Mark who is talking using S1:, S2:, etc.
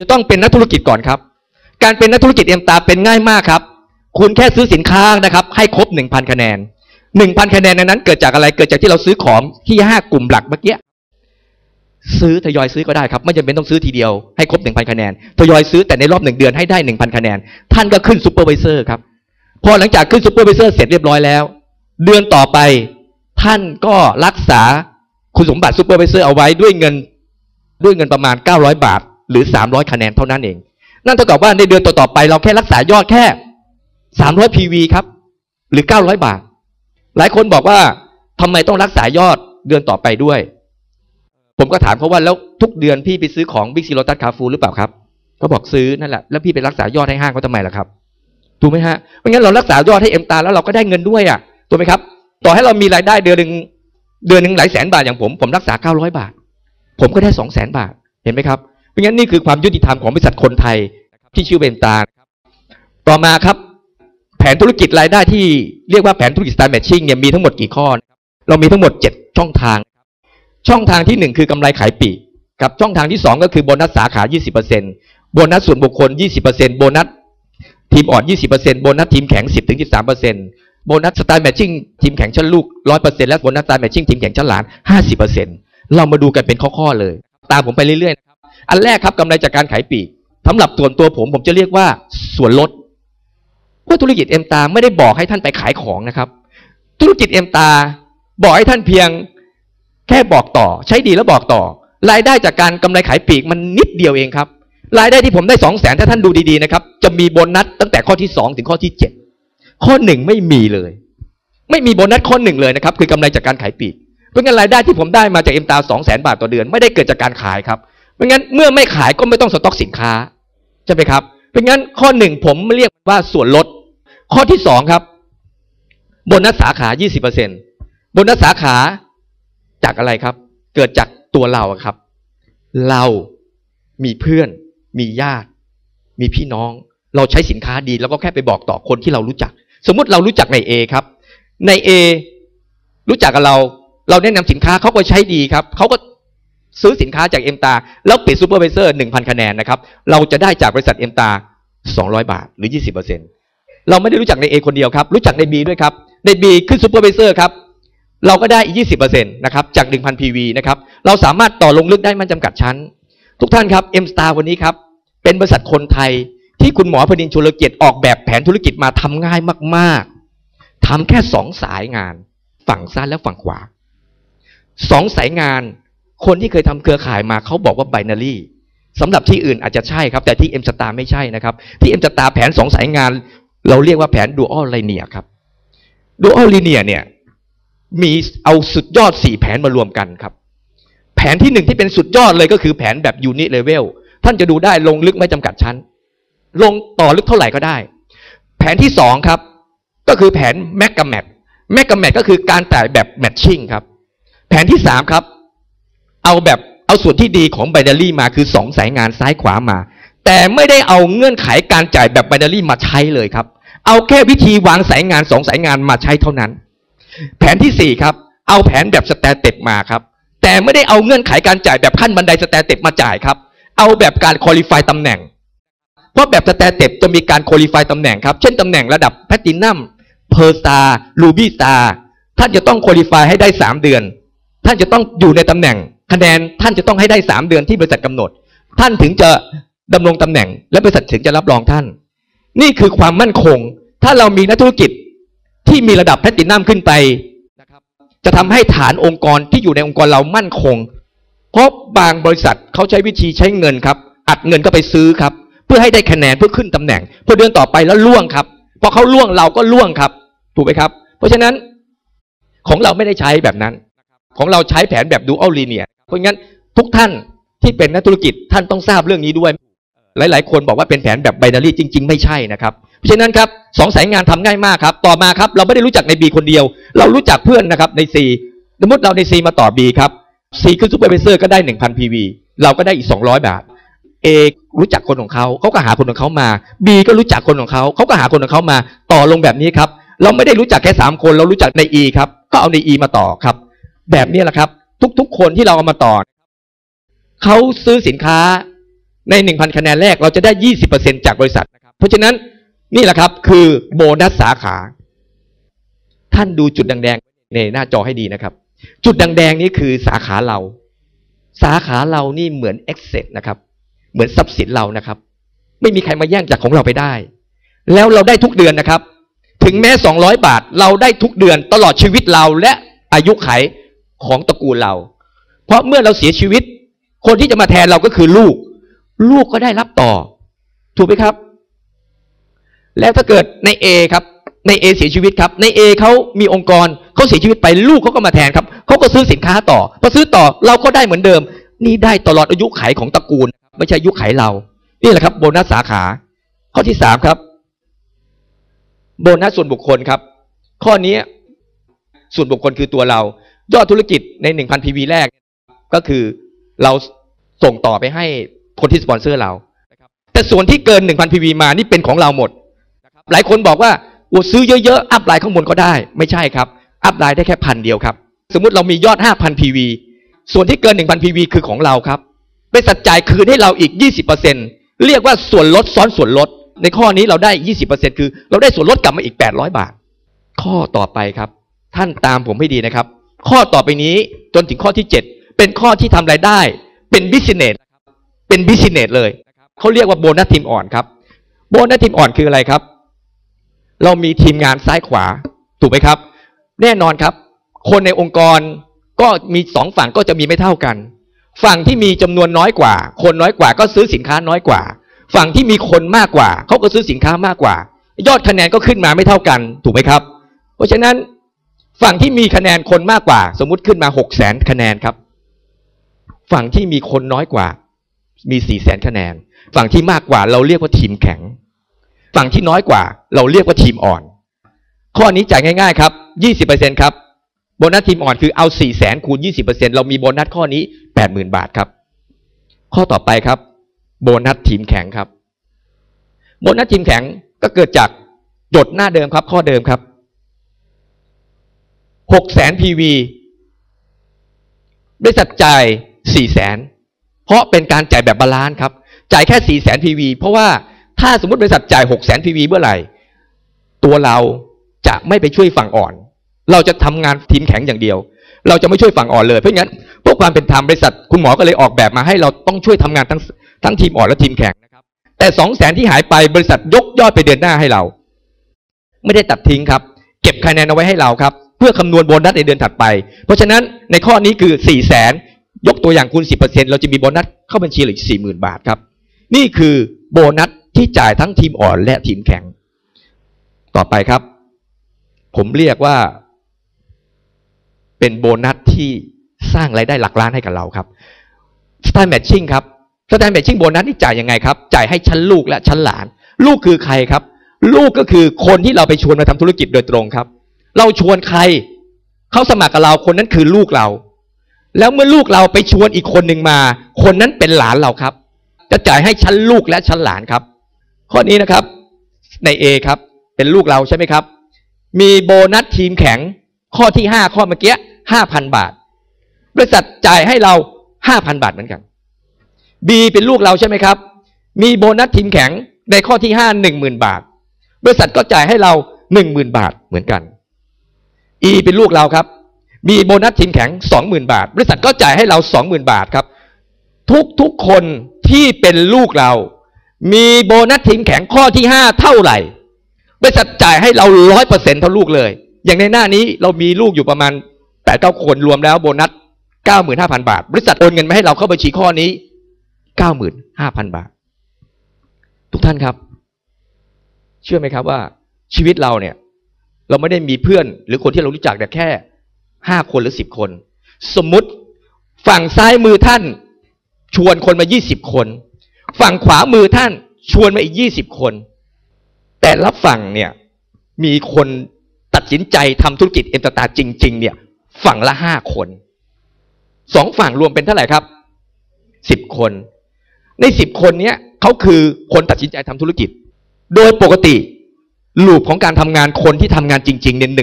S1: จะต้องเป็นนักธุรกิจก่อนครับ การเป็นนักธุรกิจเอ็มตาเป็นง่ายมากครับ คุณแค่ซื้อสินค้านะครับให้ครบหนึ่งพันคะแนนหนึ่งพันคะแนนในนั้นเกิดจากอะไรเกิดจากที่เราซื้อของที่ห้ากลุ่มหลักเมื่อกี้ซื้อทยอยซื้อก็ได้ครับ ไม่จำเป็นต้องซื้อทีเดียวให้ครบหนึ่งพันคะแนนทยอยซื้อแต่ในรอบหนึ่งเดือนให้ได้หนึ่งพันคะแนน ท่านก็ขึ้นซูเปอร์ไวเซอร์ครับพอหลังจากขึ้นซูเปอร์ไวเซอร์เสร็จเรียบร้อยแล้ว เดือนต่อไปท่านก็รักษาคุณสมบัติซูเปอร์ไวเซอร์เอาไว้ด้วยเงินด้วยเงินประมาณ 900 บาท หรือ 300 คะแนนเท่านั้นเอง นั่นเท่ากับว่าในเดือนต่อๆไปเราแค่รักษายอดแค่ 300 PV ครับ หรือ 900 บาท หลายคนบอกว่าทำไมต้องรักษายอดเดือนต่อไปด้วย ผมก็ถามเขาว่าแล้วทุกเดือนพี่ไปซื้อของบิ๊กซีโรตัสคาฟูหรือเปล่าครับเขาบอกซื้อนั่นแหละแล้วพี่ไปรักษายอดให้ห้างเขาทำไมล่ะครับถูกไหมฮะไม่งั้นเรารักษายอดให้เอ็มตาแล้วเราก็ได้เงินด้วยอะถูกไหมครับ ต่อให้เรามีรายได้เดือนหนึ่งเดือนหนึ่งหลายแสนบาทอย่างผม ผมรักษา900บาท ผมก็ได้2 0 0แสนบาทเห็นไหมครับ เพราะงั้นนี่คือความยุติธรรมของบริษัทคนไทยที่ชื่อเบนตาต่อมาครับ แผนธุรกิจรายได้ที่เรียกว่าแผนธุรกิจ Star Matching เนี่ยมีทั้งหมดกี่ข้อ เรามีทั้งหมด 7 ช่องทาง ช่องทางที่ 1 คือกำไรขายปีกับช่องทางที่ 2 ก็คือโบนัสสาขา 20%โบนัสส่วนบุคคล 20%โบนัสทีมอ่อน 20%โบนัสทีมแข็ง 10-13%โบนัสสไตล์แมทชิ่งทีมแข่งชั้นลูก 100%และโบนัสสไตล์แมทชิ่งทีมแข่งชั้นหลาน 50%เรามาดูกันเป็นข้อๆเลย ตามผมไปเรื่อยๆนะครับ อันแรกครับกำไรจากการขายปีกสำหรับส่วนตัวผมผมจะเรียกว่าส่วนลดเพราะธุรกิจเอ็มตาไม่ได้บอกให้ท่านไปขายของนะครับ ธุรกิจเอ็มตาบอกให้ท่านเพียงแค่บอกต่อ ใช้ดีแล้วบอกต่อ รายได้จากการกำไรขายปีกมันนิดเดียวเองครับ รายได้ที่ผมได้สองแสนถ้าท่านดูดีๆนะครับ จะมีโบนัสตั้งแต่ข้อที่สองถึงข้อที่เจ็ดข้อหนึ่งไม่มีเลย ไม่มีโบนัสข้อหนึ่งเลยนะครับ คือกำไรจากการขายปีกเพราะงั้นรายได้ที่ผมได้มาจากเอ็มตาสองแสนบาทต่อเดือน ไม่ได้เกิดจากการขายครับ เพราะงั้นเมื่อไม่ขายก็ไม่ต้องสต็อกสินค้าใช่ไหมครับ เพราะงั้นข้อหนึ่งผมเรียกว่าส่วนลด ข้อที่สองครับโบนัสสาขา 20%โบนัสสาขาจากอะไรครับ เกิดจากตัวเราครับ เรามีเพื่อน มีญาติ มีพี่น้อง เราใช้สินค้าดีแล้วก็แค่ไปบอกต่อคนที่เรารู้จัก สมมุติเรารู้จักในเอครับในเอรู้จักกับเรา เราแนะนำสินค้าเขาก็ใช้ดีครับเขาก็ ซื้อสินค้าจากเอ็มตาแล้วปิดซูเปอร์ไวเซอร์หนึ่งพันคะแนนนะครับ เราจะได้จากบริษัทเอ็มตาสองร้อยบาทหรือยี่สิบเปอร์เซ็นตเราไม่ได้รู้จักในเอคนเดียวครับ รู้จักในบีด้วยครับ ในบีขึ้นซูเปอร์ไวเซอร์ครับ เราก็ได้อีกยี่สิบเปอร์เซ็นต์นะครับจากหนึ่งพันพีวีนะครับ เราสามารถต่อลงลึกได้มันจำกัดชั้น ทุกท่านครับเอ็มสตาร์วันนี้ครับเป็นบริษัทคนไทยที่คุณหมอพดินชุลเกียรติออกแบบแผนธุรกิจมาทำง่ายมาก ๆทำแค่สองสายงาน ฝั่งซ้ายและฝั่งขวาสองสายงาน คนที่เคยทำเครือข่ายมาเขาบอกว่าไบนารีสำหรับที่อื่นอาจจะใช่ครับ แต่ที่เอ็มสตาร์ไม่ใช่นะครับ ที่เอ็มสตาร์แผนสองสายงาน เราเรียกว่าแผนดูอัลไลเนียครับดูอัลไลเนียเนี่ยมีเอาสุดยอดสี่แผนมารวมกันครับ แผนที่หนึ่งที่เป็นสุดยอดเลยก็คือแผนแบบยูนิเลเวลท่านจะดูได้ลงลึกไม่จำกัดชั้น ลงต่อลึกเท่าไหร่ก็ได้ แผนที่สองครับ ก็คือแผนแมกกาแมทแมกกาแมทก็คือการจ่ายแบบแมทชิ่งครับ แผนที่สามครับ เอาแบบเอาส่วนที่ดีของไบนารี่มาคือสองสายงานซ้ายขวามา แต่ไม่ได้เอาเงื่อนไขการจ่ายแบบไบนารี่มาใช้เลยครับ เอาแค่วิธีวางสายงานสองสายงานมาใช้เท่านั้น แผนที่สี่ครับ เอาแผนแบบสแตเต็ปมาครับ แต่ไม่ได้เอาเงื่อนไขการจ่ายแบบขั้นบันไดสแตเต็ปมาจ่ายครับ เอาแบบการคุริฟายตำแหน่ง เพราะแบบสแตเต็ปจะมีการคุริฟายตำแหน่งครับ เช่นตำแหน่งระดับแพตินัมเพอร์สตาร์ลูบี้สตาร์ท่านจะต้องคุริฟายให้ได้สามเดือน ท่านจะต้องอยู่ในตำแหน่ง คะแนนท่านจะต้องให้ได้สามเดือนที่บริษัทกำหนด ท่านถึงจะดำรงตำแหน่ง และบริษัทถึงจะรับรองท่าน นี่คือความมั่นคง ถ้าเรามีนักธุรกิจที่มีระดับแพลตินัมขึ้นไปนะครับจะทำให้ฐานองค์กรที่อยู่ในองค์กรเรามั่นคง เพราะบางบริษัทเขาใช้วิธีใช้เงินครับ อัดเงินก็ไปซื้อครับ เพื่อให้ได้คะแนนเพื่อขึ้นตำแหน่ง เพื่อเดือนต่อไปแล้วล่วงครับพอเขาล่วงเราก็ล่วงครับ ถูกไหมครับ เพราะฉะนั้นของเราไม่ได้ใช้แบบนั้น ของเราใช้แผนแบบดูอัลลีเนีย เพราะงั้นทุกท่านที่เป็นนักธุรกิจท่านต้องทราบเรื่องนี้ด้วย หลาย ๆ คนบอกว่าเป็นแผนแบบไบนารีจริง ๆ ไม่ใช่นะครับเพราะฉะนั้นครับสองสายงานทำง่ายมากครับ ต่อมาครับเราไม่ได้รู้จักในบีคนเดียว เรารู้จักเพื่อนนะครับในซีสมมติเราในซีมาต่อบีครับซีขึ้นซูเปอร์ไวเซอร์ก็ได้หนึ่งพันพีวีเราก็ได้อีกสองร้อยบาทเอรู้จักคนของเขาเขาก็หาคนของเขามาบีก็รู้จักคนของเขาเขาก็หาคนของเขามาต่อลงแบบนี้ครับเราไม่ได้รู้จักแค่สามคน เรารู้จักในอีครับก็เอาในอีมาต่อครับ แบบนี้แหละครับ ทุกๆ คนที่เราเอามาต่อเขาซื้อสินค้าในหนึ่งพันคะแนนแรกเราจะได้ยี่สิบเปอร์เซ็นจากบริษัทนะครับเพราะฉะนั้นนี่แหละครับคือโบนัสสาขา ท่านดูจุดแดงๆในหน้าจอให้ดีนะครับ จุดแดงๆนี้คือสาขาเรา สาขาเรานี่เหมือนเอ็กเซนะครับ เหมือนทรัพย์สินเรานะครับ ไม่มีใครมาแย่งจากของเราไปได้ แล้วเราได้ทุกเดือนนะครับ ถึงแม้สองร้อยบาท เราได้ทุกเดือนตลอดชีวิตเราและอายุไข ของตระกูลเรา เพราะเมื่อเราเสียชีวิต คนที่จะมาแทนเราก็คือลูก ลูกก็ได้รับต่อ ถูกไหมครับ แล้วถ้าเกิดในเอครับในเอเสียชีวิตครับ ในเอเขามีองค์กรเขาเสียชีวิตไปลูกเขาก็มาแทนครับเขาก็ซื้อสินค้าต่อพอซื้อต่อเราก็ได้เหมือนเดิม นี่ได้ตลอดอายุไขของตระกูล ไม่ใช่อายุไขเรา นี่แหละครับโบนัสสาขา ข้อที่สามครับ โบนัสส่วนบุคคลครับ ข้อนี้ส่วนบุคคลคือตัวเรา ยอดธุรกิจในหนึ่งพันพีวีแรก ก็คือเราส่งต่อไปให้คนที่สปอนเซอร์เรา แต่ส่วนที่เกินหนึ่งพันพีวีมานี่เป็นของเราหมด หลายคนบอกว่าโอ้ซื้อเยอะๆ อัพไลน์ข้างบนก็ได้ ไม่ใช่ครับ อัพไลน์ได้แค่พันเดียวครับ สมมุติเรามียอดห้าพันพีวีส่วนที่เกินหนึ่งพันพีวีคือของเราครับบริษัทจ่ายคืนให้เราอีกยี่สิบเปอร์เซ็นเรียกว่าส่วนลดซ้อนส่วนลด ในข้อนี้เราได้ยี่สิบเปอร์เซ็นคือ เราได้ส่วนลดกลับมาอีกแปดร้อยบาท ข้อต่อไปครับ ท่านตามผมให้ดีนะครับ ข้อต่อไปนี้จนถึงข้อที่เจ็ดเป็นข้อที่ทำรายได้ เป็นบิสเนสเป็นบิสเนสเลยเขาเรียกว่าโบนัสทีมอ่อนครับ โบนัสทีมอ่อนคืออะไรครับ เรามีทีมงานซ้ายขวาถูกไหมครับ แน่นอนครับ คนในองค์กรก็มีสองฝั่งก็จะมีไม่เท่ากัน ฝั่งที่มีจำนวนน้อยกว่า คนน้อยกว่าก็ซื้อสินค้าน้อยกว่า ฝั่งที่มีคนมากกว่าเขาก็ซื้อสินค้ามากกว่า ยอดคะแนนก็ขึ้นมาไม่เท่ากัน ถูกไหมครับ เพราะฉะนั้น ฝั่งที่มีคะแนนคนมากกว่า สมมุติขึ้นมาหกแสนคะแนนครับ ฝั่งที่มีคนน้อยกว่า มีสี่แสนคะแนน ฝั่งที่มากกว่าเราเรียกว่าทีมแข็ง ฝั่งที่น้อยกว่า เราเรียกว่าทีมอ่อน ข้อนี้จ่ายง่ายๆครับยี่สิบเปอร์เซ็นครับโบนัสทีมอ่อนคือเอาสี่แสนคูณยี่สิบเปอร์เซ็นเรามีโบนัสข้อนี้แปดหมื่นบาทครับ ข้อต่อไปครับ โบนัสทีมแข็งครับ โบนัสทีมแข็งก็เกิดจากจดหน้าเดิมครับ ข้อเดิมครับ หกแสนพีวีบริษัทจ่ายสี่แสนเพราะเป็นการจ่ายแบบบาลานซ์ครับ จ่ายแค่สี่แสนพีวีเพราะว่าถ้าสมมติบริษัทจ่ายหกแสนพีวีเมื่อไหร่ ตัวเราจะไม่ไปช่วยฝั่งอ่อน เราจะทำงานทีมแข็งอย่างเดียว เราจะไม่ช่วยฝั่งอ่อนเลย เพราะงั้นพวกความเป็นธรรมบริษัทคุณหมอก็เลยออกแบบมาให้เราต้องช่วยทำงานทั้งทั้งทีมอ่อนและทีมแข็งนะครับ แต่สองแสนที่หายไปบริษัทยกยอดไปเดือนหน้าให้เรา ไม่ได้ตัดทิ้งครับ เก็บคะแนนเอาไว้ให้เราครับ เพื่อคำนวณโบนัสในเดือนถัดไป เพราะฉะนั้นในข้อนี้คือ4ี่แสนยกตัวอย่างคูณ 10%เราจะมีโบนัสเข้าบัญชีเหลือสี่หมื่นบาทครับ นี่คือโบนัสที่จ่ายทั้งทีมอ่อนและทีมแข็ง ต่อไปครับ ผมเรียกว่า เป็นโบนัสที่สร้างรายได้หลักล้านให้กับเราครับสไตล์แมทชิ่งครับสไตล์แมทชิ่งโบนัสนี่จ่ายยังไงครับ จ่ายให้ชั้นลูกและชั้นหลาน ลูกคือใครครับ ลูกก็คือคนที่เราไปชวนมาทำธุรกิจโดยตรงครับ เราชวนใคร เขาสมัครกับเราคนนั้นคือลูกเรา แล้วเมื่อลูกเราไปชวนอีกคนหนึ่งมา คนนั้นเป็นหลานเราครับ จะจ่ายให้ชั้นลูกและชั้นหลานครับ ข้อนี้นะครับ ใน A ครับ เป็นลูกเราใช่ไหมครับ มีโบนัสทีมแข็ง ข้อที่ห้าข้อเมื่อกี้ห้าพันบาท บริษัทจ่ายให้เราห้าพันบาทเหมือนกัน B เป็นลูกเราใช่ไหมครับ มีโบนัสทีมแข็งในข้อที่ห้าหนึ่งหมื่นบาท บริษัทก็จ่ายให้เราหนึ่งหมื่นบาทเหมือนกัน E เป็นลูกเราครับ มีโบนัสทีมแข็งสองหมื่นบาท บริษัทก็จ่ายให้เราสองหมื่นบาทครับ ทุกทุกๆคนที่เป็นลูกเรา มีโบนัสทีมแข็งข้อที่ห้าเท่าไหร่ บริษัทจ่ายให้เราร้อยเปอร์เซ็นเท่าลูกเลย อย่างในหน้านี้เรามีลูกอยู่ประมาณแปดเก้าคนรวมแล้วโบนัสเก้าหมื่นห้าพันบาท บริษัทโอนเงินมาให้เราเข้าบัญชีข้อนี้เก้าหมื่นห้าพันบาท ทุกท่านครับ เชื่อไหมครับว่าชีวิตเราเนี่ย เราไม่ได้มีเพื่อนหรือคนที่เรารู้จักแต่แค่ห้าคนหรือสิบคน สมมุติฝั่งซ้ายมือท่านชวนคนมายี่สิบคน ฝั่งขวามือท่านชวนมาอีกยี่สิบคน แต่ละฝั่งเนี่ยมีคนตัดสินใจทำธุรกิจเอ็มตาตาจริง ๆ เนี่ยฝั่งละห้าคนสองฝั่งรวมเป็นเท่าไหร่ครับสิบคน ในสิบคนเนี้ยเขาคือคนตัดสินใจทำธุรกิจ โดยปกติ ลูปของการทำงานคนที่ทำงานจริงๆเนี่ยหนึ่ง